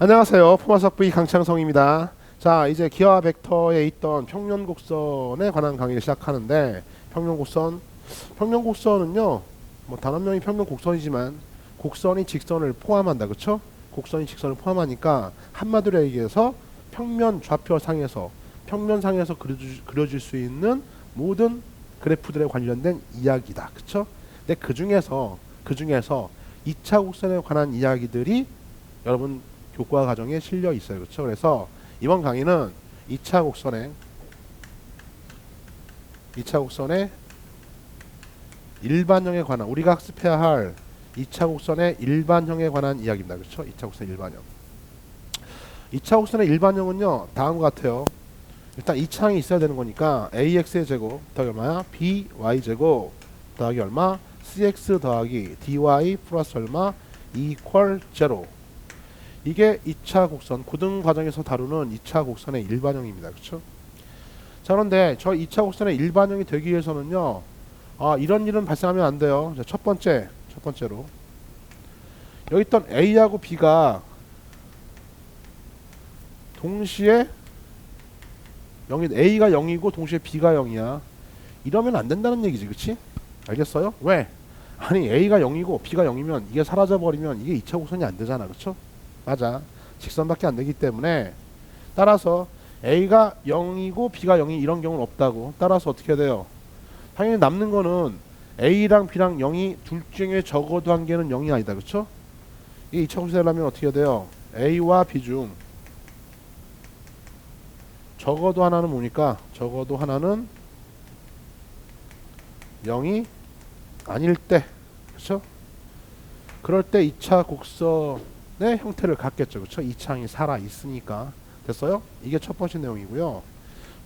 안녕하세요. 포마석 V 강창성입니다. 자, 이제 기하 벡터에 있던 평면 곡선에 관한 강의를 시작하는데 평면 곡선 평면 곡선은요. 뭐 단원명이 평면 곡선이지만 곡선이 직선을 포함한다. 그렇죠? 곡선이 직선을 포함하니까 한마디로 얘기해서 평면 좌표상에서 평면상에서 그려주, 그려질 수 있는 모든 그래프들에 관련된 이야기다. 그렇죠? 근데 그 중에서 그 중에서 2차 곡선에 관한 이야기들이 여러분 교과 과정에 실려 있어요. 그렇죠? 그래서 이번 강의는 2차 곡선의 2차 곡선의 일반형에 관한 우리가 학습해야 할 2차 곡선의 일반형에 관한 이야기입니다. 그렇죠? 2차 곡선 일반형. 2차 곡선의 일반형은요. 다음과 같아요. 일단 2차항이 있어야 되는 거니까 ax의 제곱 더하기 얼마야? by 제곱 더하기 얼마? cx 더하기 dy 플러스 얼마? equal 0 이게 2차 곡선 고등 과정에서 다루는 2차 곡선의 일반형입니다. 그렇죠? 자 그런데 저 2차 곡선의 일반형이 되기 위해서는요. 아 이런 일은 발생하면 안 돼요. 자, 첫 번째 첫 번째로 여기 있던 A하고 B가 동시에 0이 A가 0이고 동시에 B가 0이야. 이러면 안 된다는 얘기지. 그치? 알겠어요? 왜? 아니 A가 0이고 B가 0이면 이게 사라져 버리면 이게 2차 곡선이 안 되잖아. 그렇죠? 맞아. 직선밖에 안 되기 때문에 따라서 A가 0이고 B가 0이 이런 경우는 없다고. 따라서 어떻게 돼요? 당연히 남는 거는 A랑 B랑 0이 둘 중에 적어도 한 개는 0이 아니다. 그렇죠? 이 2차 곡선이라면 어떻게 돼요? A와 B 중 적어도 하나는 뭡니까? 적어도 하나는 0이 아닐 때 그렇죠? 그럴 때 2차 곡선 의 형태를 갖겠죠. 그렇죠? 2차항이 살아 있으니까 됐어요? 이게 첫 번째 내용이고요.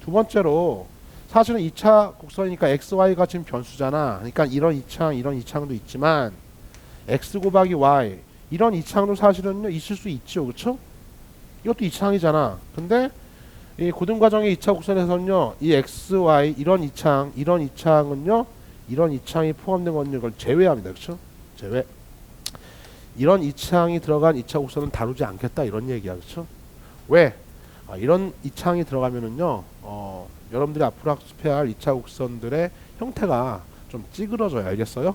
두 번째로 사실은 2차 곡선이니까 xy가 지금 변수잖아. 그러니까 이런 2차항, 이런 2차항도 있지만 x 곱하기 y 이런 2차항도 사실은요 있을 수 있죠. 그렇죠? 이것도 2차항이잖아. 근데 이 고등 과정의 2차 곡선에서는요. 이 x, y 이런 2차항, 이런 2차항은요. 이런 2차항이 포함된 건 이걸 제외합니다. 그렇죠? 제외. 이런 2차항이 들어간 2차 곡선은 다루지 않겠다 이런 얘기야. 그렇죠? 왜? 아, 이런 2차항이 들어가면은요. 어, 여러분들이 앞으로 학습해야 할 2차 곡선들의 형태가 좀 찌그러져요. 알겠어요?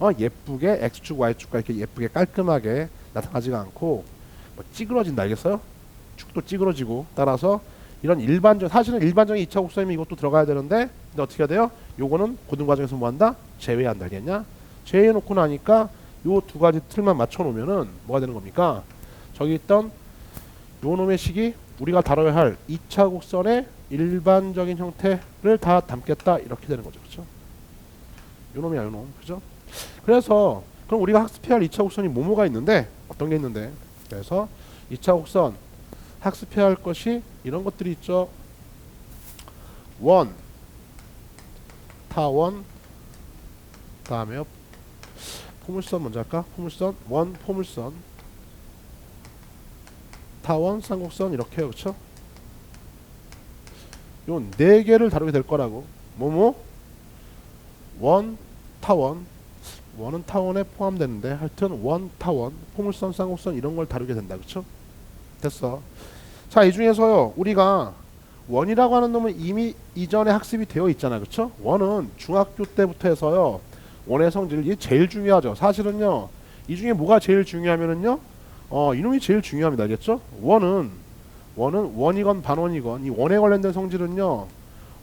어, 예쁘게 x축, y축과 이렇게 예쁘게 깔끔하게 나타나지가 않고 뭐 찌그러진다. 알겠어요? 축도 찌그러지고 따라서 이런 일반적 사실은 일반적인 2차 곡선이면 이것도 들어가야 되는데 근데 어떻게 해야 돼요? 요거는 고등 과정에서 뭐 한다? 제외한다 알겠냐? 제외해 놓고 나니까 요 두 가지 틀만 맞춰 놓으면은 뭐가 되는 겁니까? 저기 있던 요 놈의 식이 우리가 다뤄야 할 2차 곡선의 일반적인 형태를 다 담겠다 이렇게 되는 거죠. 그렇죠? 요 놈이야, 요 놈. 그죠? 그래서 그럼 우리가 학습해야 할 2차 곡선이 뭐뭐가 있는데 어떤 게 있는데 그래서 2차 곡선 학습해야 할 것이 이런 것들이 있죠. 원, 타원, 다음에 포물선 먼저 할까? 포물선, 원, 포물선, 타원, 쌍곡선 이렇게 그렇죠? 요네 개를 다루게 될 거라고. 뭐뭐? 원, 타원, 원은 타원에 포함되는데 하여튼 원, 타원, 포물선, 쌍곡선 이런 걸 다루게 된다. 그렇죠? 됐어. 자, 이 중에서요. 우리가 원이라고 하는 놈은 이미 이전에 학습이 되어 있잖아. 그렇죠? 원은 중학교 때부터 해서요. 원의 성질이 제일 중요하죠. 사실은요. 이 중에 뭐가 제일 중요하면은요. 어, 이놈이 제일 중요합니다. 알겠죠? 원은 원은 원이건 반원이건 이 원에 관련된 성질은요.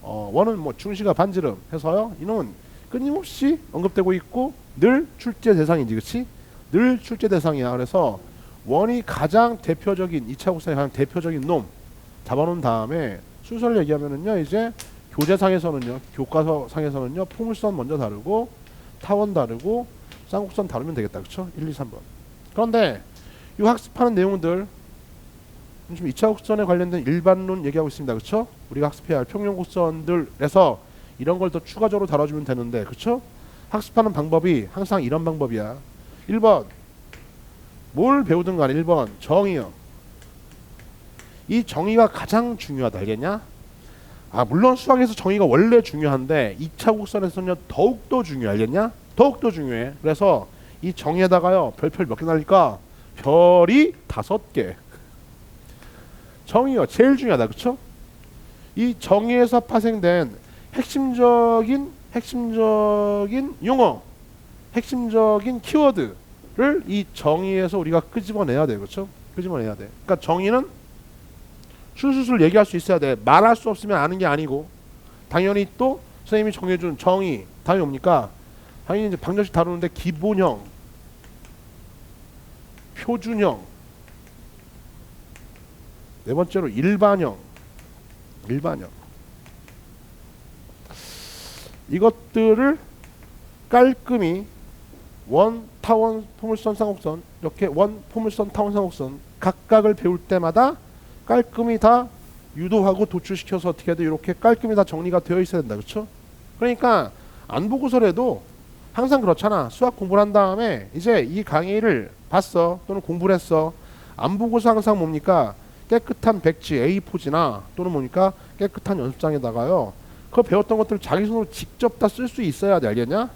어, 원은 뭐 중시가 반지름 해서요. 이놈은 끊임없이 언급되고 있고 늘 출제 대상이지. 그렇지? 늘 출제 대상이야. 그래서 원이 가장 대표적인 2차 곡선의 가장 대표적인 놈 잡아놓은 다음에 순서를 얘기하면은요 이제 교재상에서는요 교과서상에서는요 포물선 먼저 다루고 타원 다루고 쌍곡선 다루면 되겠다. 그쵸? 1, 2, 3번. 그런데 이 학습하는 내용들 지금 2차 곡선에 관련된 일반론 얘기하고 있습니다. 그쵸? 우리가 학습해야 할 평면 곡선들에서 이런 걸 더 추가적으로 다뤄주면 되는데 그쵸? 학습하는 방법이 항상 이런 방법이야. 1번. 뭘 배우든 간에 1번. 정의요. 이 정의가 가장 중요하다. 알겠냐? 아 물론 수학에서 정의가 원래 중요한데 2차 곡선에서는 더욱더 중요해 알겠냐? 더욱더 중요해. 그래서 이 정의에다가요 별별 몇개 날릴까? 별이 다섯 개. 정의요. 제일 중요하다. 그쵸? 이 정의에서 파생된 핵심적인 핵심적인 용어, 핵심적인 키워드를 이 정의에서 우리가 끄집어내야 돼. 그렇죠? 끄집어내야 돼. 그러니까 정의는 술술술 얘기할 수 있어야 돼. 말할 수 없으면 아는 게 아니고 당연히 또 선생님이 정해준 정의 당연히 뭡니까? 당연히 이제 방정식 다루는데 기본형, 표준형, 네 번째로 일반형, 일반형 이것들을 깔끔히 원 타원 포물선 상곡선 이렇게 원 포물선 타원 상곡선 각각을 배울 때마다 깔끔히 다 유도하고 도출시켜서 어떻게 해도 이렇게 깔끔히 다 정리가 되어 있어야 된다. 그렇죠? 그러니까 안 보고서라도 항상 그렇잖아. 수학 공부를 한 다음에 이제 이 강의를 봤어 또는 공부를 했어. 안 보고서 항상 뭡니까? 깨끗한 백지 A4지나 또는 뭡니까? 깨끗한 연습장에다가요. 그 배웠던 것들을 자기 손으로 직접 다 쓸 수 있어야 돼. 알겠냐?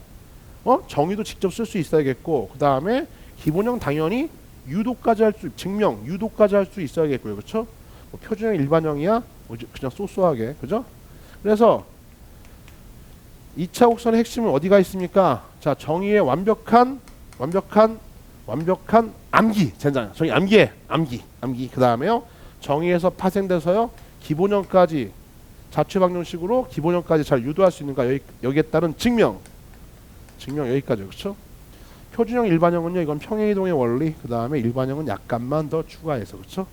어? 정의도 직접 쓸 수 있어야겠고 그 다음에 기본형 당연히 유도까지 할 수 증명 유도까지 할 수 있어야겠고요. 그렇죠? 뭐 표준형 일반형이야? 뭐 그냥 소소하게. 그죠? 그래서 2차 곡선의 핵심은 어디가 있습니까? 자 정의의 완벽한 완벽한 완벽한 암기. 젠장. 정의 암기에 암기. 암기. 그 다음에요. 정의에서 파생돼서요. 기본형까지 자취 방정식으로 기본형까지 잘 유도할 수 있는가? 여기, 여기에 따른 증명. 증명 여기까지 그렇죠? 표준형 일반형은요 이건 평행이동의 원리. 그 다음에 일반형은 약간만 더 추가해서. 그렇죠?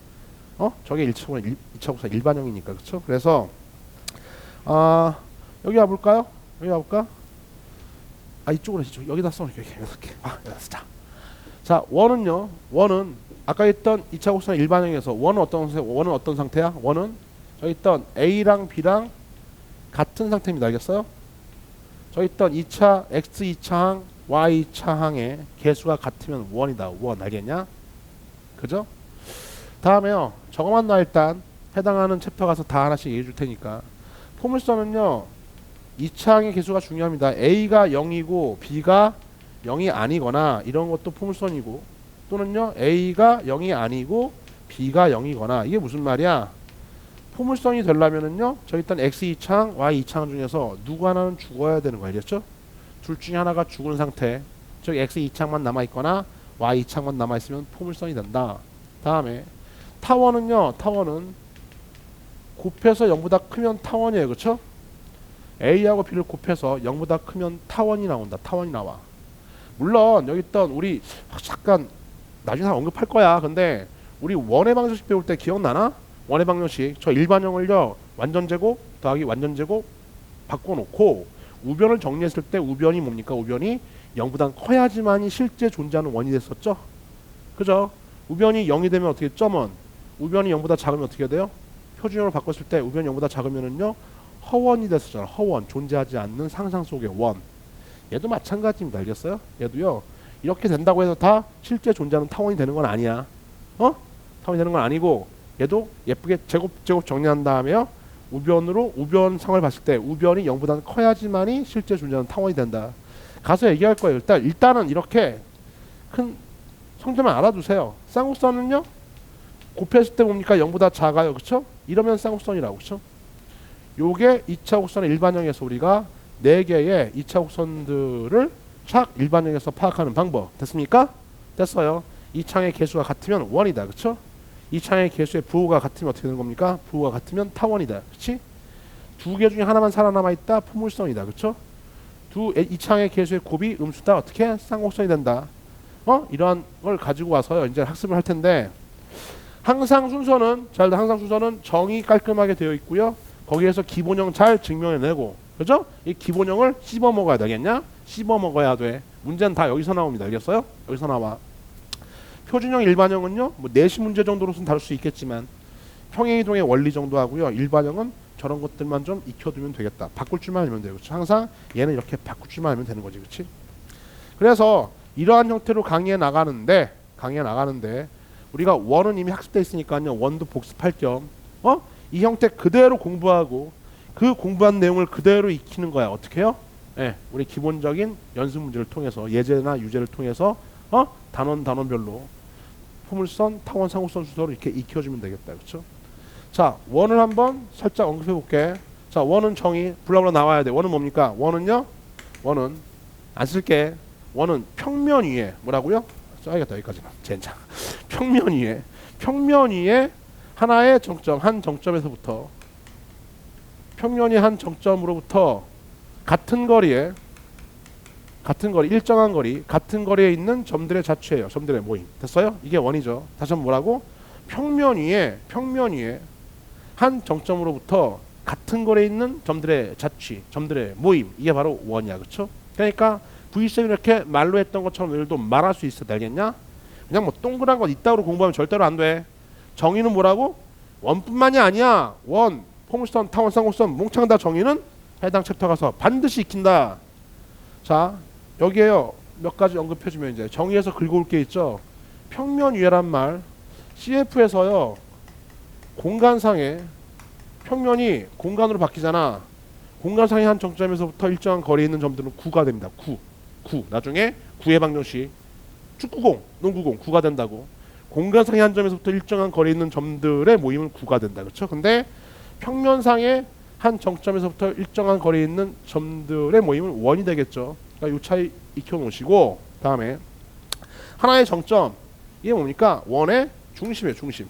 어 저게 1차원 2차 곡선 일반형이니까 그렇죠? 그래서 아 여기 와볼까요? 여기 와볼까? 아 이쪽으로 해주죠 여기다 써놓을게 여기 이렇게 아 여기다 쓰자 자 원은요 원은 아까 있던 2차 곡선 일반형에서 원은 어떤 상태 원은 어떤 상태야? 원은 저기 있던 A랑 B랑 같은 상태입니다. 알겠어요? 저기 있던 2차 X 2차항, Y 2차항의 개수가 같으면 원이다. 원 알겠냐? 그죠? 다음에요. 저거만 나 일단 해당하는 챕터 가서 다 하나씩 얘기해 줄 테니까. 포물선은요. 2차항의 개수가 중요합니다. A가 0이고 B가 0이 아니거나 이런 것도 포물선이고 또는요. A가 0이 아니고 B가 0이거나 이게 무슨 말이야? 포물선이 되려면은요 저기 일단 x 2창 y 2창 중에서 누구 하나는 죽어야 되는 거 알겠죠? 둘 중에 하나가 죽은 상태 즉 x 2창만 남아있거나 y 2창만 남아있으면 포물선이 된다 다음에 타원은요 타원은 곱해서 0보다 크면 타원이에요. 그쵸? A하고 B를 곱해서 0보다 크면 타원이 나온다. 타원이 나와. 물론 여기 있던 우리 잠깐 나중에 다 언급할 거야. 근데 우리 원의 방정식 배울 때 기억나나? 원의 방정식. 저 일반형을요 완전 제곱 더하기 완전 제곱 바꿔놓고 우변을 정리했을 때 우변이 뭡니까? 우변이 0보다 커야지만이 실제 존재하는 원이 됐었죠? 그죠? 우변이 0이 되면 어떻게 점은 우변이 0보다 작으면 어떻게 돼요 표준형으로 바꿨을 때 우변이 0보다 작으면은요 허원이 됐었잖아 허원 존재하지 않는 상상 속의 원 얘도 마찬가지입니다 알겠어요 얘도요 이렇게 된다고 해서 다 실제 존재하는 타원이 되는 건 아니야 어 타원이 되는 건 아니고 얘도 예쁘게 제곱 제곱 정리한 다음에요. 우변으로 우변 상을 봤을 때 우변이 0보다 커야지만이 실제 존재하는 타원이 된다. 가서 얘기할 거예요. 일단 일단은 이렇게 큰 성질만 알아두세요. 쌍곡선은요. 곱했을 때 뭡니까? 0보다 작아요. 그렇죠? 이러면 쌍곡선이라고. 그렇죠? 요게 2차 곡선의 일반형에서 우리가 네 개의 2차 곡선들을 착 일반형에서 파악하는 방법. 됐습니까? 됐어요. 이 창의 개수가 같으면 원이다. 그렇죠? 이 창의 개수의 부호가 같으면 어떻게 되는 겁니까? 부호가 같으면 타원이다. 그렇지? 두 개 중에 하나만 살아남아 있다. 포물선이다. 그렇죠? 두 이 창의 개수의 곱이 음수다. 어떻게? 쌍곡선이 된다. 어? 이러한 걸 가지고 와서 이제 학습을 할 텐데 항상 순서는 잘 항상 순서는 정이 깔끔하게 되어 있고요. 거기에서 기본형 잘 증명해내고 그죠? 이 기본형을 씹어 먹어야 되겠냐? 씹어 먹어야 돼. 문제는 다 여기서 나옵니다. 알겠어요? 여기서 나와. 표준형 일반형은요 뭐 내시 문제 정도로는 다룰 수 있겠지만 평행이동의 원리 정도 하고요 일반형은 저런 것들만 좀 익혀두면 되겠다 바꿀 줄만 알면 돼요 그렇죠? 항상 얘는 이렇게 바꿀 줄만 알면 되는 거지 그렇지 그래서 이러한 형태로 강의해 나가는데 강의해 나가는데 우리가 원은 이미 학습돼 있으니까요 원도 복습할 겸 어? 이 형태 그대로 공부하고 그 공부한 내용을 그대로 익히는 거야 어떻게 해요? 예, 우리 기본적인 연습 문제를 통해서 예제나 유제를 통해서 어? 단원 단원별로 포물선, 타원, 상호선 순서로 이렇게 익혀주면 되겠다. 그렇죠? 자 원을 한번 살짝 언급해 볼게. 자 원은 정의 블라블라 나와야 돼. 원은 뭡니까? 원은요. 원은 안 쓸게. 원은 평면 위에 뭐라고요? 써야겠다 여기까지만. 젠장. 평면 위에 평면 위에 하나의 정점 한 정점에서부터 평면이 한 정점으로부터 같은 거리에 같은 거리 일정한 거리 같은 거리에 있는 점들의 자취예요. 점들의 모임. 됐어요? 이게 원이죠. 다시 한번 뭐라고? 평면 위에 평면 위에 한 정점으로부터 같은 거리에 있는 점들의 자취, 점들의 모임. 이게 바로 원이야. 그렇죠? 그러니까 V7 이렇게 말로 했던 것처럼 오늘도 말할 수 있어. 알겠냐? 그냥 뭐 동그란 것 이따구로 공부하면 절대로 안 돼. 정의는 뭐라고? 원뿐만이 아니야. 원, 포물선, 타원, 쌍곡선, 몽창 다 정의는 해당 챕터 가서 반드시 익힌다. 자, 여기에요. 몇 가지 언급해주면 이제 정의에서 긁어올 게 있죠. 평면 위에란 말, CF에서요. 공간상에 평면이 공간으로 바뀌잖아. 공간상의 한 정점에서부터 일정한 거리에 있는 점들은 구가 됩니다. 구, 구. 나중에 구의 방정식 축구공, 농구공 구가 된다고. 공간상의 한 점에서부터 일정한 거리에 있는 점들의 모임은 구가 된다. 그렇죠? 근데 평면상의 한 정점에서부터 일정한 거리에 있는 점들의 모임은 원이 되겠죠. 그러니까 이 차이 익혀 놓으시고 다음에 하나의 정점 이게 뭡니까? 원의 중심이에요. 중심.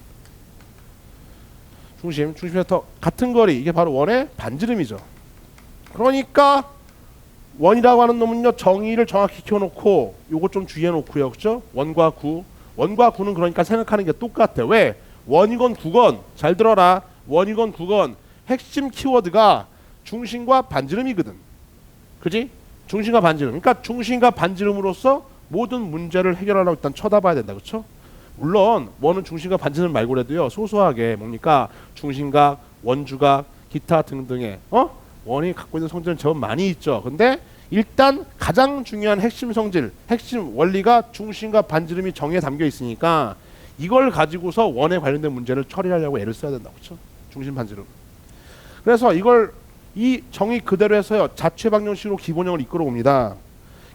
중심, 중심에서 같은 거리 이게 바로 원의 반지름이죠. 그러니까 원이라고 하는 놈은요 정의를 정확히 키워놓고 요거 좀 주의해 놓고요, 그렇죠? 원과 구, 원과 구는 그러니까 생각하는 게 똑같아. 왜? 원이건 구건 잘 들어라. 원이건 구건 핵심 키워드가 중심과 반지름이거든. 그지? 중심과 반지름. 그러니까 중심과 반지름으로서 모든 문제를 해결하려고 일단 쳐다봐야 된다. 그렇죠? 물론 원은 중심과 반지름 말고라도요. 소소하게 뭡니까? 중심각, 원주각, 기타 등등의 어? 원이 갖고 있는 성질은 제법 많이 있죠. 근데 일단 가장 중요한 핵심 성질, 핵심 원리가 중심과 반지름이 정의에 담겨 있으니까 이걸 가지고서 원에 관련된 문제를 처리하려고 애를 써야 된다고 그렇죠? 중심 반지름. 그래서 이걸 이 정의 그대로 해서요 자체 방정식으로 기본형을 이끌어 옵니다.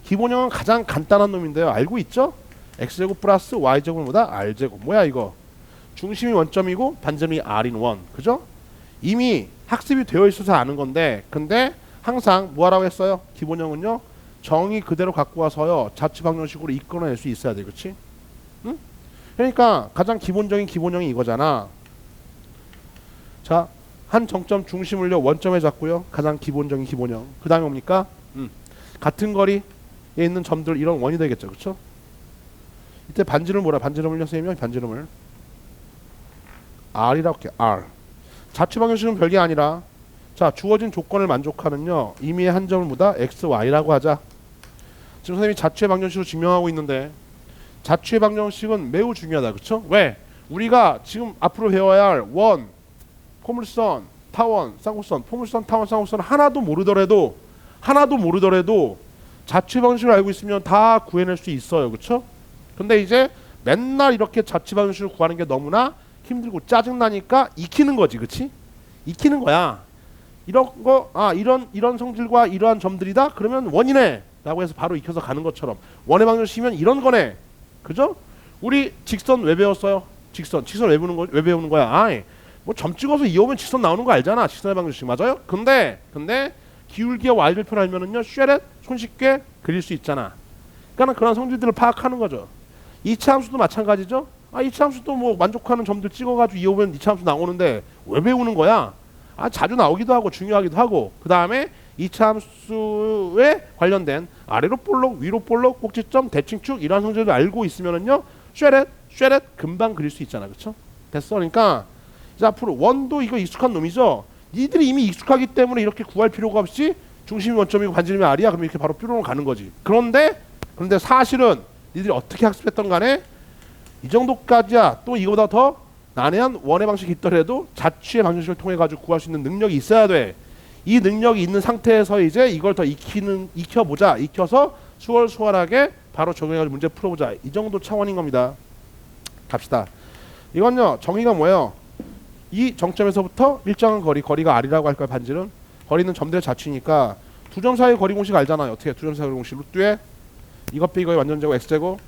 기본형은 가장 간단한 놈인데요. 알고 있죠? x제곱 플러스 y제곱보다 r제곱. 뭐야 이거? 중심이 원점이고 반점이 r인 원. 그죠? 이미 학습이 되어 있어서 아는 건데 근데 항상 뭐하라고 했어요? 기본형은요. 정의 그대로 갖고 와서요. 자체 방정식으로 이끌어낼 수 있어야 돼. 그렇지? 응? 그러니까 가장 기본적인 기본형이 이거잖아. 자, 한 정점 중심을요 원점에 잡고요. 가장 기본적인 기본형. 그 다음에 뭡니까? 음, 같은 거리에 있는 점들 이런 원이 되겠죠, 그렇죠? 이때 반지름 뭐라? 반지름을요, 선생님이 반지름을 R이라고 할게. R. 자취 방정식은 별게 아니라 자 주어진 조건을 만족하는요 임의의 한 점을 묻다 x, y라고 하자. 지금 선생님이 자취의 방정식으로 증명하고 있는데 자취의 방정식은 매우 중요하다, 그렇죠? 왜? 우리가 지금 앞으로 배워야 할 원, 포물선, 타원, 쌍곡선, 포물선, 타원, 쌍곡선 하나도 모르더라도 하나도 모르더라도 자취 방식을 알고 있으면 다 구해낼 수 있어요. 그렇죠? 근데 이제 맨날 이렇게 자취 방식을 구하는 게 너무나 힘들고 짜증 나니까 익히는 거지. 그렇지? 익히는 거야. 이런 거 아, 이런 이런 성질과 이러한 점들이다. 그러면 원이네. 라고 해서 바로 익혀서 가는 것처럼 원의 방정식이면 이런 거네. 그죠? 우리 직선 왜 배웠어요? 직선. 직선 왜 배우는 거? 왜 배우는 거야? 아이. 뭐점 찍어서 이어면 직선 나오는 거 알잖아. 직선의 방정식 맞아요? 근데 근데 기울기와 y절편 알면은요 쉐렛 손쉽게 그릴 수 있잖아. 그러니까 그런 성질들을 파악하는 거죠. 이차 함수도 마찬가지죠. 아 이차 함수도 뭐 만족하는 점들 찍어가지고 이어면 이차 함수 나오는데 왜 배우는 거야? 아 자주 나오기도 하고 중요하기도 하고 그 다음에 이차 함수에 관련된 아래로 볼록 위로 볼록 꼭지점 대칭축 이런 성질을 알고 있으면은요 쉐렛 쉐렛 금방 그릴 수 있잖아 그렇죠? 됐어 그러니까 이제 앞으로 원도 이거 익숙한 놈이죠. 니들이 이미 익숙하기 때문에 이렇게 구할 필요가 없이 중심이 원점이고 반지름이 R이야. 그러면 이렇게 바로 뾰로로 가는 거지. 그런데 그런데 사실은 니들이 어떻게 학습했던 간에 이 정도까지야 또 이거보다 더 난해한 원의 방식이 있더라도 자취의 방식을 통해 가지고 구할 수 있는 능력이 있어야 돼. 이 능력이 있는 상태에서 이제 이걸 더 익히는 익혀보자. 익혀서 수월수월하게 바로 적용해가지고 문제 풀어보자. 이 정도 차원인 겁니다. 갑시다. 이건요 정의가 뭐예요? 이 정점에서부터 일정한 거리, 거리가 R이라고 할까요? 반지름? 거리는 점들의 자취니까 두 점 사이 거리 공식 알잖아요. 어떻게 두 점 사이 거리 공식? 루트에 이것 빼기 이거의 완전 제곱 x 제곱,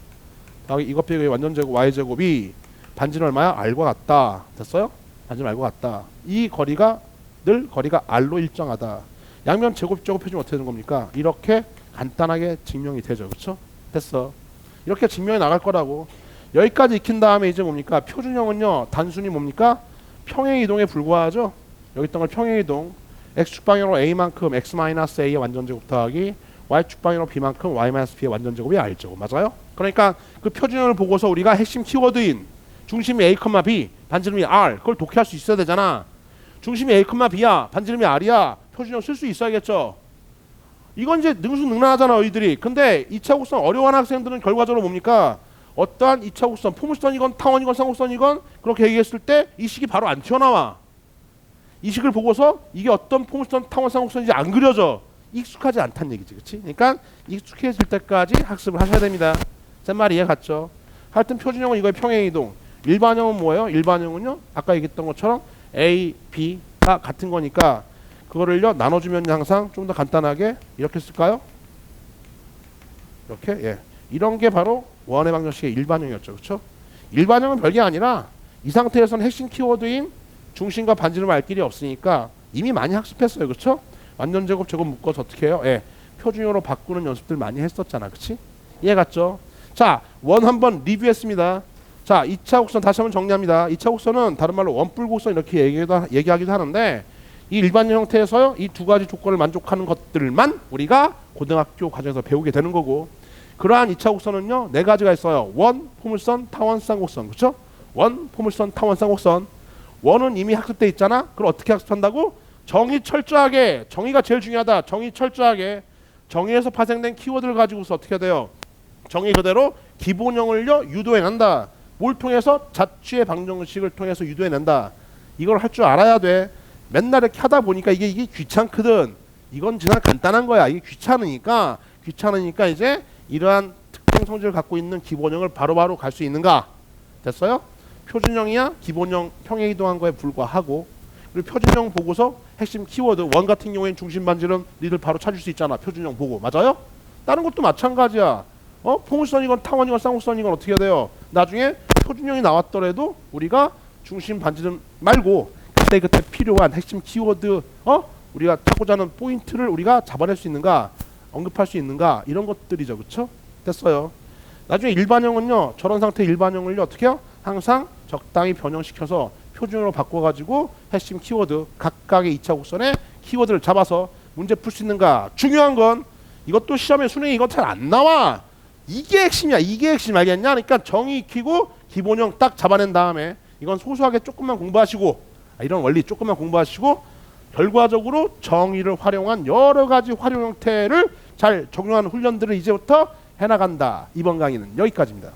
다음에 이것 빼기 이거의 완전 제곱 y 제곱이 반지름 얼마야? R과 같다. 됐어요? 반지름 알고 같다. 이 거리가 늘 거리가 r로 일정하다. 양면 제곱 제곱 해주면 어떻게 되는 겁니까? 이렇게 간단하게 증명이 되죠. 그렇죠? 됐어. 이렇게 증명이 나갈 거라고. 여기까지 익힌 다음에 이제 뭡니까? 표준형은요. 단순히 뭡니까? 평행 이동에 불과하죠. 여기 있던 걸 평행 이동. x축 방향으로 a만큼 x-a의 완전 제곱 더하기 y축 방향으로 b만큼 y-b의 완전 제곱이 r제곱 맞아요? 그러니까 그 표준형을 보고서 우리가 핵심 키워드인 중심이 a, b, 반지름이 r 그걸 독해할 수 있어야 되잖아. 중심이 a, b야, 반지름이 r이야. 표준형 쓸 수 있어야겠죠. 이건 이제 능수능란하잖아 너희들이. 근데 2차 곡선 어려워하는 학생들은 결과적으로 뭡니까? 어떠한 2차 곡선, 포물선이건 타원이건 쌍곡선이건 그렇게 얘기했을 때 이 식이 바로 안 튀어나와. 이 식을 보고서 이게 어떤 포물선, 타원, 쌍곡선인지 안 그려져. 익숙하지 않다는 얘기지, 그렇지? 그러니까 익숙해질 때까지 학습을 하셔야 됩니다. 제말 이해 갔죠? 하여튼 표준형은 이거의 평행 이동. 일반형은 뭐예요? 일반형은요. 아까 얘기했던 것처럼 A, B가 같은 거니까 그거를요 나눠주면 항상 좀 더 간단하게 이렇게 쓸까요? 이렇게 예 이런 게 바로 원의 방정식의 일반형이었죠, 그렇죠? 일반형은 별게 아니라 이 상태에서는 핵심 키워드인 중심과 반지름 알 길이 없으니까 이미 많이 학습했어요, 그렇죠? 완전 제곱 제곱 묶어서 어떻게 해요? 예 표준형으로 바꾸는 연습들 많이 했었잖아, 그렇지? 이해 갔죠? 자, 원 한번 리뷰했습니다. 자, 2차 곡선 다시 한번 정리합니다. 2차 곡선은 다른 말로 원뿔 곡선 이렇게 얘기도, 얘기하기도 하는데 이 일반 형태에서요 이두 가지 조건을 만족하는 것들만 우리가 고등학교 과정에서 배우게 되는 거고 그러한 2차 곡선은요 네 가지가 있어요. 원 포물선 타원 쌍곡선. 그렇죠? 원 포물선 타원 쌍곡선. 원은 이미 학습돼 있잖아? 그걸 어떻게 학습한다고? 정의 철저하게 정의가 제일 중요하다. 정의 철저하게. 정의에서 파생된 키워드를 가지고서 어떻게 돼요? 정의 그대로 기본형을요 유도해낸다 뭘 통해서 자취의 방정식을 통해서 유도해낸다 이걸 할 줄 알아야 돼 맨날 이렇게 하다 보니까 이게 이게 귀찮거든. 이건 그냥 간단한 거야. 이게 귀찮으니까 귀찮으니까 이제 이러한 특정 성질을 갖고 있는 기본형을 바로바로 갈 수 있는가? 됐어요? 표준형이야 기본형 평행 이동한 거에 불과하고 그리고 표준형 보고서 핵심 키워드 원 같은 경우엔 중심 반지름 니들 바로 찾을 수 있잖아. 표준형 보고 맞아요? 다른 것도 마찬가지야. 어? 포물선이건 타원이건 쌍곡선이건 어떻게 돼요? 나중에 표준형이 나왔더라도 우리가 중심 반지름 말고 그때 그때 필요한 핵심 키워드 어? 우리가 찾고자 하는 포인트를 우리가 잡아낼 수 있는가 언급할 수 있는가 이런 것들이죠. 그쵸? 됐어요. 나중에 일반형은요 저런 상태 일반형을요 어떻게 해요? 항상 적당히 변형시켜서 표준으로 바꿔가지고 핵심 키워드 각각의 2차 곡선의 키워드를 잡아서 문제 풀 수 있는가. 중요한 건 이것도 시험에 수능에 이거 잘안 나와 이게 핵심이야 이게 핵심 알겠냐 그러니까 정의 익히고 기본형 딱 잡아낸 다음에 이건 소소하게 조금만 공부하시고 아, 이런 원리 조금만 공부하시고 결과적으로 정의를 활용한 여러 가지 활용 형태를 잘 적용하는 훈련들을 이제부터 해나간다. 이번 강의는 여기까지입니다.